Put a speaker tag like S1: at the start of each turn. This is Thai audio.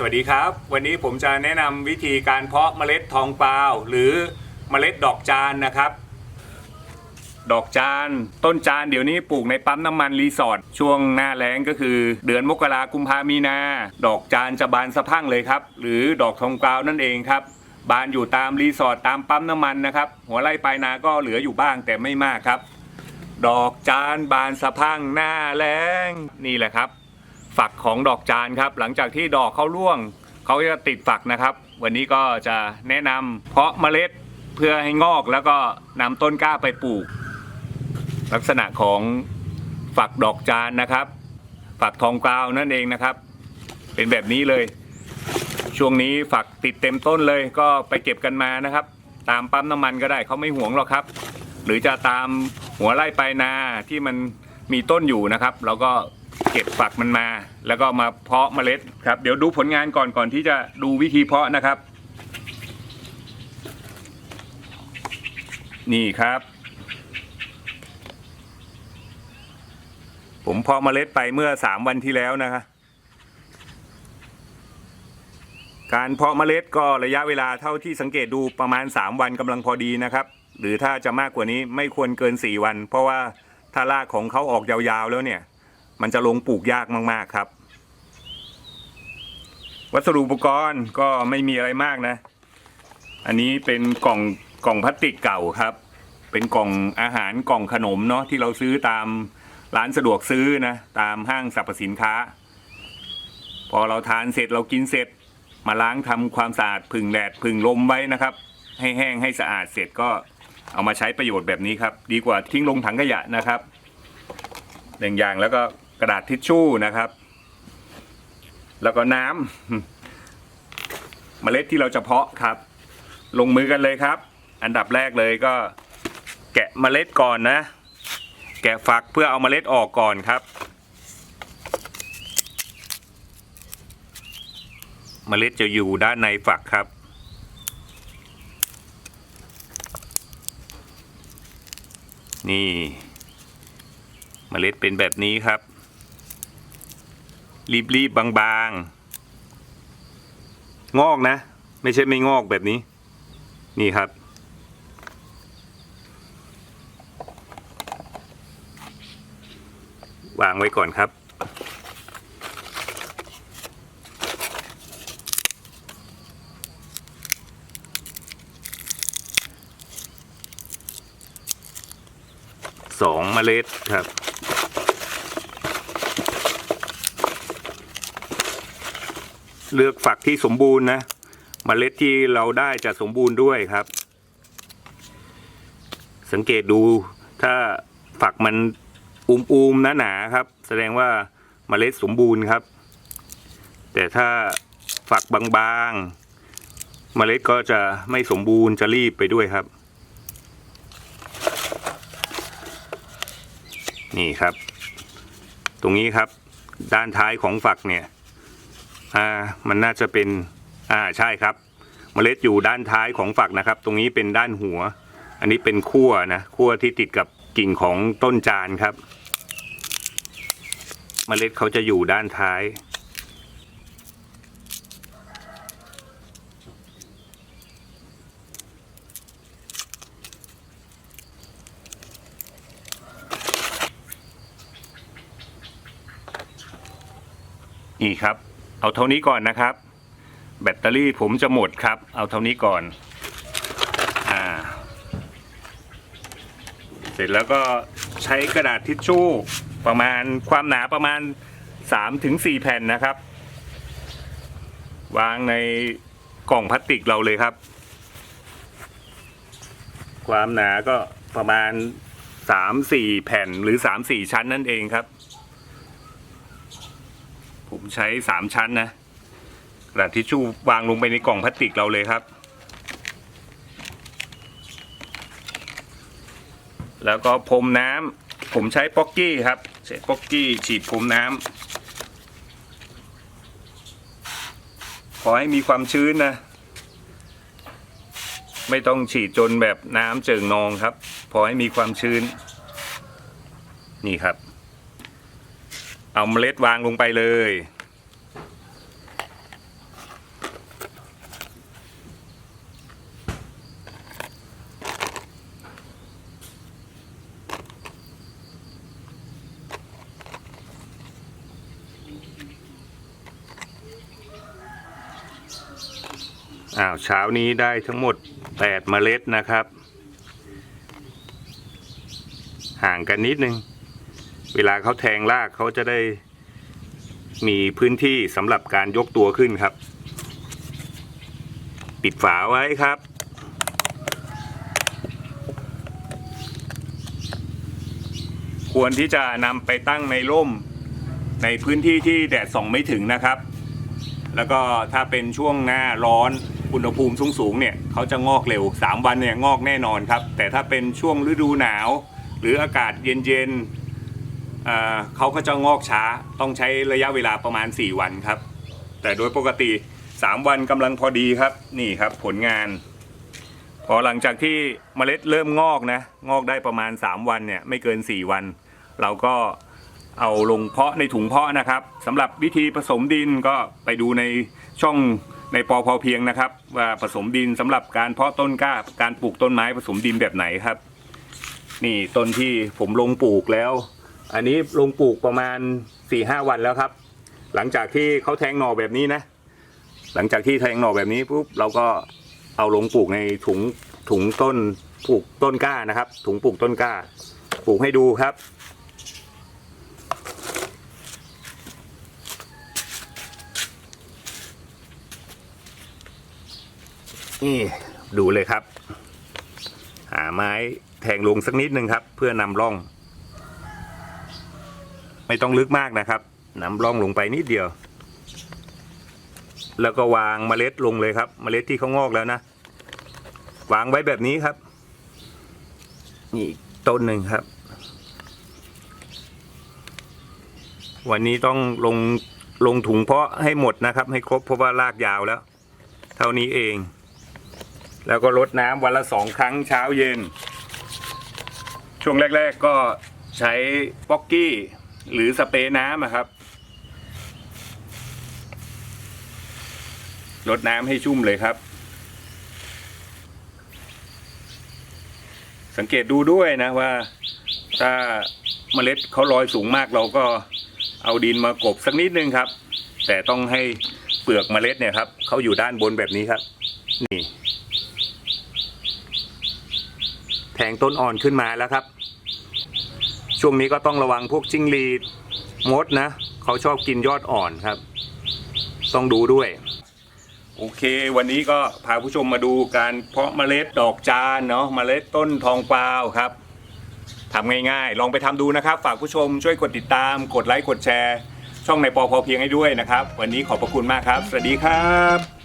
S1: สวัสดีครับ วันนี้ผมจะแนะนำวิธีการเพาะเมล็ดทองกวาว หรือเมล็ดดอกจานนะครับ ดอกจานต้นจานเดี๋ยวนี้ปลูกในปั๊มน้ำมันรีสอร์ทช่วงหน้าแล้งก็คือ เดือนมกรากุมภามีนา ดอกจานจะบานสะพั่งเลยครับ หรือดอกทองกวาวนั่นเองครับ บานอยู่ตามรีสอร์ทตามปั๊มน้ำมันนะครับหัวไร่ปลายนาก็เหลืออยู่บ้างแต่ไม่มากครับ ดอกจานบานสะพั่งหน้าแล้งนี่แหละครับ ฝักของดอกจานครับ หลังจากที่ดอกเขาร่วงเขาจะติดฝักนะครับ วันนี้ก็จะแนะนำเพาะเมล็ดเพื่อให้งอกแล้วก็นำต้นกล้าไปปลูก ลักษณะของฝักดอกจานนะครับ ฝักทองกวาวนั่นเองนะครับ เป็นแบบนี้เลย ช่วงนี้ฝักติดเต็มต้นเลยก็ไปเก็บกันมานะครับ ตามปั๊มน้ำมันก็ได้เขาไม่ห่วงหรอกครับ หรือจะตามหัวไร่ปลายนาที่มันมีต้นอยู่นะครับ เราก็ ก็บฝักมันมา แล้วก็มาเพาะเมล็ดครับ เดี๋ยวดูผลงานก่อนก่อนที่จะดูวิธีเพาะนะครับ นี่ครับ ผมเพาะเมล็ดไปเมื่อสามวันที่แล้วนะครับการเพาะเมล็ดก็ระยะเวลาเท่าที่สังเกตดูประมาณ 3 วันกำลังพอดีนะครับ หรือถ้าจะมากกว่านี้ไม่ควรเกิน 4 วัน เพราะว่าถ้ารากของเขาออกยาวๆแล้วเนี่ย มันจะลงปลูกยากมาก ๆ ครับ วัสดุอุปกรณ์ก็ไม่มีอะไรมากนะ อันนี้เป็นกล่องกล่องพลาสติกเก่าครับ เป็นกล่องอาหารกล่องขนมเนาะที่เราซื้อตามร้านสะดวกซื้อนะ ตามห้างสรรพสินค้า พอเราทานเสร็จเรากินเสร็จ มาล้างทำความสะอาดผึ่งแดดผึ่งลมไว้นะครับ ให้แห้งให้สะอาดเสร็จก็เอามาใช้ประโยชน์แบบนี้ครับ ดีกว่าทิ้งลงถังขยะนะครับหนึ่งอย่างแล้วก็ กระดาษทิชชู่นะครับ แล้วก็น้ำเมล็ดที่เราจะเพาะครับ ลงมือกันเลยครับ อันดับแรกเลยก็แกะเมล็ดก่อนนะ แกะฝักเพื่อเอาเมล็ดออกก่อนครับเมล็ดจะอยู่ด้านในฝักครับ นี่เมล็ดเป็นแบบนี้ครับ รีบๆบางๆงอกนะ ไม่ใช่ไม่งอกแบบนี้ นี่ครับ วางไว้ก่อนครับสองเมล็ดครับ เลือกฝักที่สมบูรณ์นะเมล็ดที่เราได้จะสมบูรณ์ด้วยครับ สังเกตดูถ้าฝักมันอุมๆหนาๆครับ แสดงว่าเมล็ดสมบูรณ์ครับ แต่ถ้าฝักบางๆเมล็ดก็จะไม่สมบูรณ์จะรีบไปด้วยครับ นี่ครับ ตรงนี้ครับ ด้านท้ายของฝักเนี่ย อ่ามันน่าจะเป็นอ่าใช่ครับ เมล็ดอยู่ด้านท้ายของฝักนะครับ ตรงนี้เป็นด้านหัว อันนี้เป็นขั้วนะขั้วที่ติดกับกิ่งของต้นจานครับ เมล็ดเขาจะอยู่ด้านท้ายนี่ครับ เอาเท่านี้ก่อนนะครับ แบตเตอรี่ผมจะหมดครับ เอาเท่านี้ก่อนอ่าเสร็จแล้วก็ใช้กระดาษทิชชู่ประมาณความหนาประมาณ3ถึง4แผ่นนะครับ วางในกล่องพลาสติกเราเลยครับ ความหนาก็ประมาณ 3-4 แผ่นหรือ 3-4 ชั้นนั่นเองครับ ใช้สามชั้นนะกระดาษทิชชู่วางลงไปในกล่องพลาสติกเราเลยครับ แล้วก็พรมน้ำผมใช้ป๊อกกี้ครับใช้ป๊อกกี้ฉีดพรมน้ำขอให้มีความชื้นนะ ไม่ต้องฉีดจนแบบน้ำเจิ่งนองครับ พอให้มีความชื้น นี่ครับ เอาเมล็ดวางลงไปเลย อ้าวเช้านี้ได้ทั้งหมด8เมล็ดนะครับ ห่างกันนิดนึง เวลาเขาแทงรากเขาจะได้มีพื้นที่สำหรับการยกตัวขึ้นครับ ปิดฝาไว้ครับ ควรที่จะนำไปตั้งในร่มในพื้นที่ที่แดดส่องไม่ถึงนะครับ แล้วก็ถ้าเป็นช่วงหน้าร้อน อุณหภูมิสูงๆเนี่ยเขาจะงอกเร็ว 3 วันเนี่ยงอกแน่นอนครับ แต่ถ้าเป็นช่วงฤดูหนาว หรืออากาศเย็นๆเเขาก็จะงอกช้าต้องใช้ระยะเวลาประมาณ 4 วันครับ แต่โดยปกติ 3 วันกำลังพอดีครับนี่ครับผลงาน พอหลังจากที่เมล็ดเริ่มงอกนะงอกได้ประมาณ 3 วันเนี่ยไม่เกิน 4 วัน เราก็เอาลงเพาะในถุงเพาะนะครับสำหรับวิธีผสมดินก็ไปดูในช่อง ในปอพอเพียงนะครับ ว่าผสมดินสำหรับการเพาะต้นกล้าการปลูกต้นไม้ผสมดินแบบไหนครับ นี่ต้นที่ผมลงปลูกแล้ว อันนี้ลงปลูกประมาณ4ี่ห้าวันแล้วครับ หลังจากที่เขาแทงหน่อแบบนี้นะ หลังจากที่แทงหน่อแบบนี้ปุ๊บเราก็เอาลงปลูกในถุงถุงต้นปลูกต้นกล้านะครับ ถุงปลูกต้นกล้า ปลูกให้ดูครับ นี่ดูเลยครับ หาไม้แทงลงสักนิดนึงครับ เพื่อนำร่อง ไม่ต้องลึกมากนะครับนำร่องลงไปนิดเดียว แล้วก็วางเมล็ดลงเลยครับ เมล็ดที่เขางอกแล้วนะวางไว้แบบนี้ครับ นี่ต้นหนึ่งครับ วันนี้ต้องลงลงถุงเพาะให้หมดนะครับ ให้ครบเพราะว่าลากยาวแล้ว เท่านี้เอง แล้วก็รดน้ำวันละสองครั้งเช้าเย็น ช่วงแรก ๆก็ใช้ป๊อกกี้หรือสเปรย์น้ำอะครับรดน้ำให้ชุ่มเลยครับ สังเกตดูด้วยนะว่า ถ้าเมล็ดเขาลอยสูงมากเราก็เอาดินมากบสักนิดนึงครับ แต่ต้องให้เปลือกเมล็ดเนี่ยครับเขาอยู่ด้านบนแบบนี้ครับ นี่ แทงต้นอ่อนขึ้นมาแล้วครับ ช่วงนี้ก็ต้องระวังพวกจิ้งหรีดมดนะ เขาชอบกินยอดอ่อนครับ ต้องดูด้วย โอเค วันนี้ก็พาผู้ชมมาดูการเพาะเมล็ดดอกจานเนาะเมล็ดต้นทองกวาวครับทำง่ายๆ ลองไปทำดูนะครับ ฝากผู้ชมช่วยกดติดตาม กดไลค์กดแชร์ ช่องในปอพอเพียงให้ด้วยนะครับ วันนี้ขอบพระคุณมากครับ สวัสดีครับ